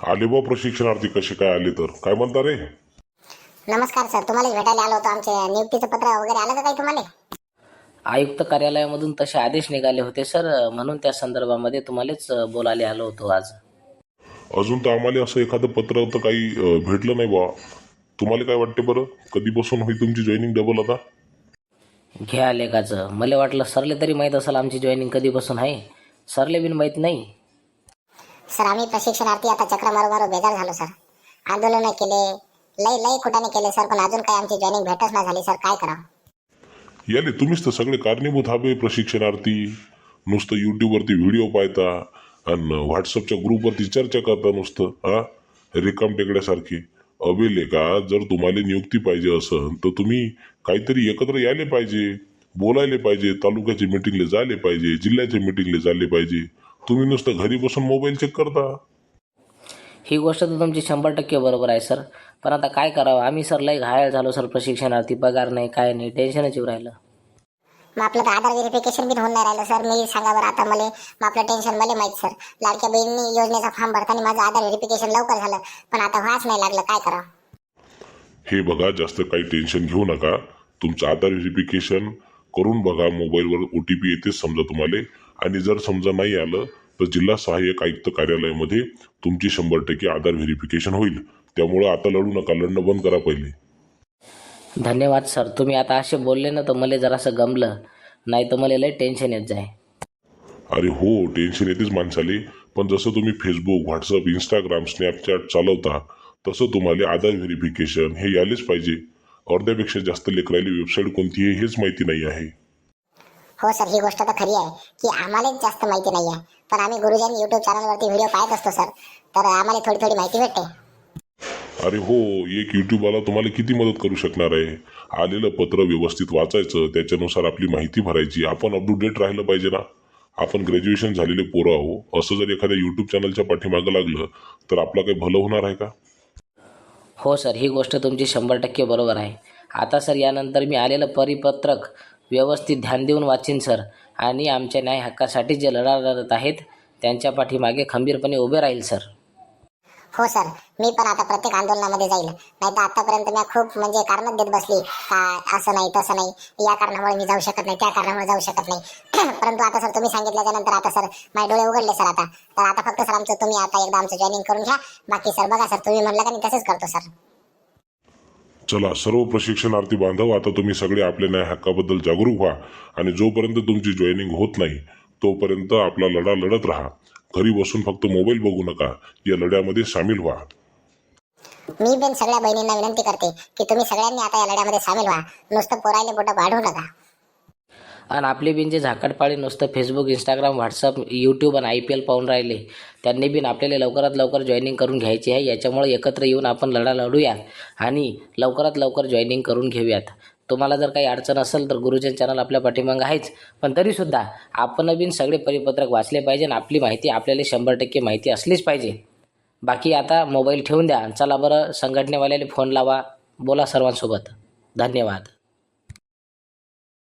आले बा प्रशिक्षणार्थी कसे काय आले तर. काय म्हणता रे? नमस्कार सर तुम्हाला भेटायला आलो होतो आमचे नियुक्तीचं पत्र वगैरे आलं का काही तुम्हाला? आयुक्त कार्यालयामधून तसे आदेश निघाले होते सर. म्हणून त्या संदर्भामध्ये तुम्हालाच बोलायला आलो होतो आज. अजून तर आम्हाला असं एखादं पत्र तर काही अं, भेटलं नाही बा. तुम्हाला काय वाटते बरं? कधीपासून होईल तुमची जॉईनिंग डबल आता? घ्या लेखाचं. मला वाटलं सरले तरी माहीत असेल आमची जॉईनिंग कधीपासून आहे. सरले बिन माहीत नाही. सर आम्ही प्रशिक्षणार्थी आता चक्र मारू मारू बेजार झालो सर. आंदोलन केले लय लय कुठाने केले सर पण अजून काही आमची जॉईनिंग भेटच नाही झाली सर. काय करावं? याले तुम्हीच तर सगळे कारणीभूत हवे प्रशिक्षणार्थी. नुसतं यूट्यूबवरती व्हिडिओ पाहता आणि व्हॉट्सअपच्या ग्रुपवरती चर्चा करता नुसतं हा? रिकाम टेकड्यासारखी. अबेले का? जर तुम्हाला नियुक्ती पाहिजे असन तर तुम्ही काहीतरी एकत्र यायले पाहिजे बोलायले पाहिजे तालुक्याच्या मिटिंगला जायले पाहिजे जिल्ह्याच्या मिटिंगला जायले पाहिजे. तुम्ही नुसतं घरी बसून मोबाईल चेक करता. ही गोष्ट तर तुमची शंभर टक्के बरोबर आहे सर. पण आता काय करावं? आम्ही सर लय घायल झालो सर प्रशिक्षणार्थी. पगार नाही काय नाही टेन्शनच येऊ राहिलं. मग आपलं तर आधार व्हेरिफिकेशन बी होऊन नाही राहिलं सर. मी सांगा बरं आता मला मग आपलं टेन्शन मला माहीत सर. लाडक्या बहिणी योजनेचा फॉर्म भरताना माझं आधार व्हेरिफिकेशन लवकर झालं. पण आता व्हायच नाही लागलं काय करावं? हे बघा जास्त काही टेन्शन घेऊ नका. तुमचं आधार व्हेरिफिकेशन करून बघा मोबाईलवर ओ टी पी येतेच समजा तुम्हाला. आणि जर समजा नाही आलं तर जिल्हा सहाय्यक आयुक्त कार्यालयामध्ये तुमची शंभर टक्के आधार व्हेरिफिकेशन होईल. त्यामुळं आता लढू नका लढणं बंद करा पहिले. धन्यवाद सर. तुम्ही आता असे बोलले ना तर मला जरासं गमलं. नाही तर मला लय टेन्शन येत जाय. अरे हो टेन्शन येतेच माणसाले. पण जसं तुम्ही फेसबुक व्हॉट्सअप इंस्टाग्राम स्नॅपचॅट चालवता तसं तुम्हाला आधार व्हेरिफिकेशन हे यायलाच पाहिजे. अर्ध्यापेक्षा जास्त लेकराली वेबसाईट कोणती आहे हेच माहिती नाही आहे. हो सर ही गोष्ट तर खरी आहे की आम्हालाच जास्त माहिती नाही आहे पण आम्ही गुरुजन युट्यूब चॅनलवरती व्हिडिओ पाहत असतो सर. तर आम्हाला थोडी थोडी माहिती भेटते. अरे हो एक यूट्यूबवाला तुम्हाला किती मदत करू शकणार आहे? आलेलं पत्र व्यवस्थित वाचायचं त्याच्यानुसार आपली माहिती भरायची. आपण अप टू डेट राहिलं पाहिजे ना? आपण ग्रॅज्युएशन झालेले पोरं आहो. असं जर एखाद्या यूट्यूब चॅनलच्या पाठीमागं लागलं तर आपलं काही भलं होणार आहे का? हो सर. ही गोष्ट तुमची शंभर टक्के बरोबर आहे. आता सर यानंतर मी आलेलं परिपत्रक व्यवस्थित ध्यान देऊन वाचीन सर. आणि आमच्या न्याय हक्कासाठी जे लढा लढत आहेत त्यांच्या पाठीमागे खंबीरपणे उभे राहील सर. हो सर. मी पण आता प्रत्येक आंदोलनामध्ये जाईल नाही तर आतापर्यंत मी खूप म्हणजे कारणच देत बसली. का असं नाही तसं नाही. या कारणामुळे मी जाऊ शकत नाही त्या कारणामुळे जाऊ शकत नाही. परंतु आता सर तुम्ही सांगितल्याच्या नंतर आता सर माझे डोळे उघडले सर आता. तर आता फक्त सर आमचं तुम्ही आता एकदा आमचं जॉईनिंग करून घ्या. बाकी सर बघा सर तुम्ही म्हणलं का मी तसंच करतो सर. चला सर्व प्रशिक्षणार्थी बांधव आता तुम्ही सगळे आपल्या न्याय हक्काबद्दल जागरूक व्हा आणि जोपर्यंत तुमची जॉईनिंग होत नाही तोपर्यंत आपला लढा लढत राहा. घरी बसून फक्त मोबाईल बघू नका. या लढ्यामध्ये सामील व्हा. मी पण सगळ्या बहिणींना विनंती करते की तुम्ही सगळ्यांनी आता या लढ्यामध्ये सामील व्हा. नुसतं पोरायले बोट वाढू नका. आणि आपले बिन जे झाकटपाळी नुसतं फेसबुक इंस्टाग्राम व्हॉट्सअप यूट्यूब आणि आय पी एल पाहून राहिले त्यांनी बिन आपल्याला लवकरात लवकर जॉईनिंग करून घ्यायची आहे. याच्यामुळे एकत्र येऊन आपण लढा लढूया आणि लवकरात लवकर जॉईनिंग करून घेऊयात. तुम्हाला जर काही अडचण असेल तर गुरुजन चॅनल आपल्या पाठीमागं आहेच. पण तरीसुद्धा आपण बिन सगळे परिपत्रक वाचले पाहिजे आणि आपली माहिती आपल्याला शंभर टक्के माहिती असलीच पाहिजे. बाकी आता मोबाईल ठेवून द्या. चला बरं संघटनेवाल्याला फोन लावा. बोला सर्वांसोबत. धन्यवाद.